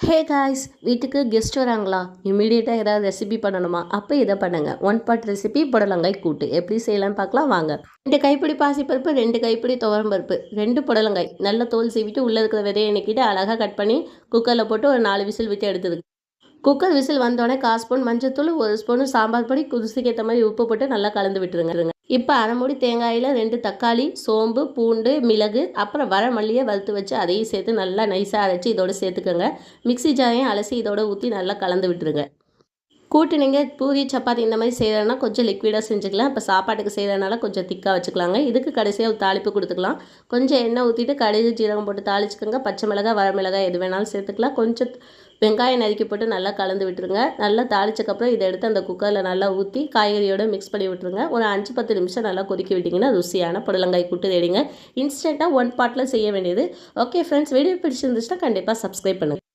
Hey guys வீட்டுக்கு guest வராங்களா? இமீடியட்டாக ஏதாவது ரெசிபி பண்ணணுமா? அப்போ இதை பண்ணுங்க. ஒன் பாட் ரெசிபி புடலங்காய் கூட்டு. எப்படி செய்யலாம்னு பார்க்கலாம் வாங்க. ரெண்டு கைப்பிடி பாசிப்பருப்பு ரெண்டு கைப்பிடி துவரம் பருப்பு ரெண்டு புடலங்காய். நல்ல தோல் சீவிட்டு உள்ளே இருக்கிற விதையை எண்ணிக்கிட்டு அழகாக கட் பண்ணி குக்கரில் போட்டு ஒரு நாலு விசில் விட்டு எடுத்தது குக்கர் விசில் வந்தோடனே கால் ஸ்பூன் மஞ்சத்தூள் ஒரு ஸ்பூன் சாம்பார் பொடி குதிசுக்கு ஏற்ற மாதிரி உப்பு போட்டு நல்லா கலந்து விட்டுருங்க இப்போ அரை மூடி தேங்காயில் ரெண்டு தக்காளி சோம்பு பூண்டு மிளகு அப்புறம் வர மல்லியை வறுத்து வச்சு அதையும் சேர்த்து நல்லா நைஸாக அரைச்சி இதோட சேர்த்துக்கோங்க. மிக்ஸி ஜாரையும் அலசி இதோட ஊற்றி நல்லா கலந்து விட்டுருங்க. கூட்டு நீங்கள் பூரி சப்பாத்தி இந்த மாதிரி செய்கிறனா கொஞ்சம் லிக்விடாக செஞ்சுக்கலாம். இப்போ சாப்பாட்டுக்கு செய்கிறனால கொஞ்சம் திக்காக வச்சுக்கலாங்க. இதுக்கு கடைசியாக ஒரு தாளிப்பு கொடுத்துக்கலாம். கொஞ்சம் எண்ணெய் ஊற்றிட்டு கடுகு ஜீரகம் போட்டு தாளிச்சுக்கோங்க. பச்சை மிளகாய் வரமிளகாய் எது வேணாலும் சேர்த்துக்கலாம். கொஞ்சம் வெங்காயம் நறுக்கி போட்டு நல்லா கலந்து விட்டுருங்க. நல்லா தாளிச்சக்கப்புறம் இதை எடுத்து அந்த குக்கரில் நல்லா ஊற்றி காய்கறியோடு மிக்ஸ் பண்ணி விட்டுருங்க. ஒரு அஞ்சு பத்து நிமிஷம் நல்லா கொதிக்க விட்டிங்கன்னா ருசியான புடலங்காய் கூட்டு ரெடிங்க. இன்ஸ்டண்ட்டாக ஒன் பாட்டில் செய்ய வேண்டியது. ஓகே ஃப்ரெண்ட்ஸ் வீடியோ பிடிச்சிருந்துச்சுன்னா கண்டிப்பாக சப்ஸ்கிரைப் பண்ணுங்கள்